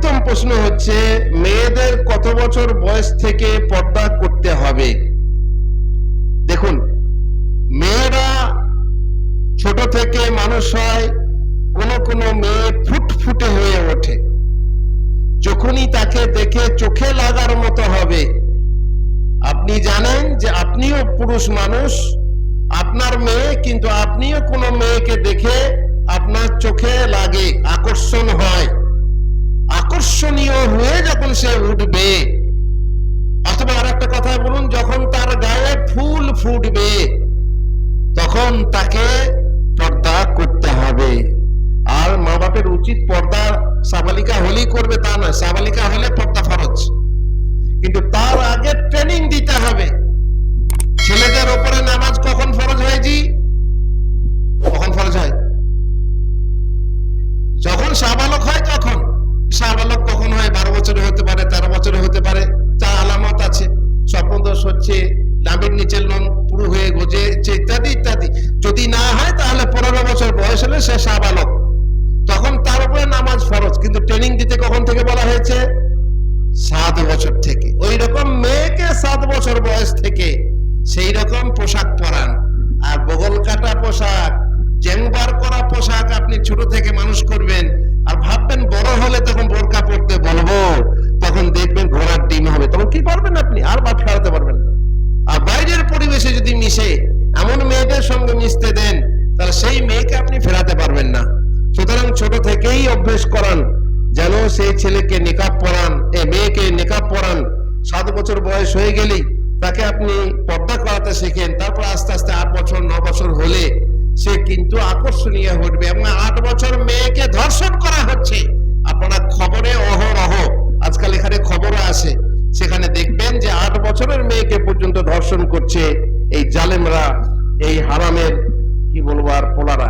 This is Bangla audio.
প্রথম প্রশ্ন হচ্ছে, মেয়েদের কত বছর বয়স থেকে পর্দা করতে হবে? দেখুন, মেয়েরা ছোট থেকে মানুষ হয়, কোনো কোনো মেয়ে ফুটফুটে হয়ে ওঠে। যখনই তাকে দেখে চোখে লাগার মতো হবে, আপনি জানেন যে আপনিও পুরুষ মানুষ, আপনার মেয়ে কিন্তু আপনিও কোনো মেয়েকে দেখে আপনার চোখে লাগে আকর্ষণ সে উঠবে। অথবা আর একটা কথা বলুন, যখন তার গায়ে ফুল ফুটবে, তখন তাকে পর্দা করতে হবে। আর মা বাপের উচিত পর্দা সাবালিকা হলেই করবে, তা নয়, সাবালিকা হলে পর্দা ফরজ। কিন্তু তার আগে ট্রেনিং দিতে হবে। ছেলেদের ওপরে নামাজ কখন ফরজ হয় জি? কখন ফরজ হয়? যখন সাবালক হয় তখন। সাবালক হচ্ছে নামের নিচের লোম পুরো হয়ে গজেছে ইত্যাদি ইত্যাদি। যদি না হয়, তাহলে পনেরো বছর বয়স হলে সে সাবালক তখন তার উপরে নামাজ ফরজ, কিন্তু ট্রেনিং দিতে কখন থেকে বলা হয়েছে? সাত বছর থেকে। ওই রকম মেয়েকে সাত বছর বয়স থেকে সেই রকম পোশাক পরান। আর বগল কাটা পোশাক জেংবার করা পোশাক আপনি ছোট থেকে মানুষ করবেন, আর ভাববেন বড় হলে তখন মেয়েদের সঙ্গে মিশতে দেন, তাহলে সেই মেয়েকে আপনি ফেরাতে পারবেন না। সুতরাং ছোট থেকেই অভ্যেস করান, যেন সেই ছেলেকে নিকাব পরান, এ মেয়েকে নিকাব পরান। সাত বছর বয়স হয়ে গেলেই তাকে আপনি পর্দা করাতে শেখেন, তারপর আস্তে আস্তে আট বছর, ন বছর হলে সে কিন্তু আকর্ষণীয় উঠবে এবং আট বছর মেয়েকে ধর্ষণ করা হচ্ছে। আপনারা খবরে অহরহ, আজকাল এখানে খবরও আসে, সেখানে দেখবেন যে আট বছরের মেয়েকে পর্যন্ত ধর্ষণ করছে এই জালেমরা। এই হারামের কি বলব আর পোলারা।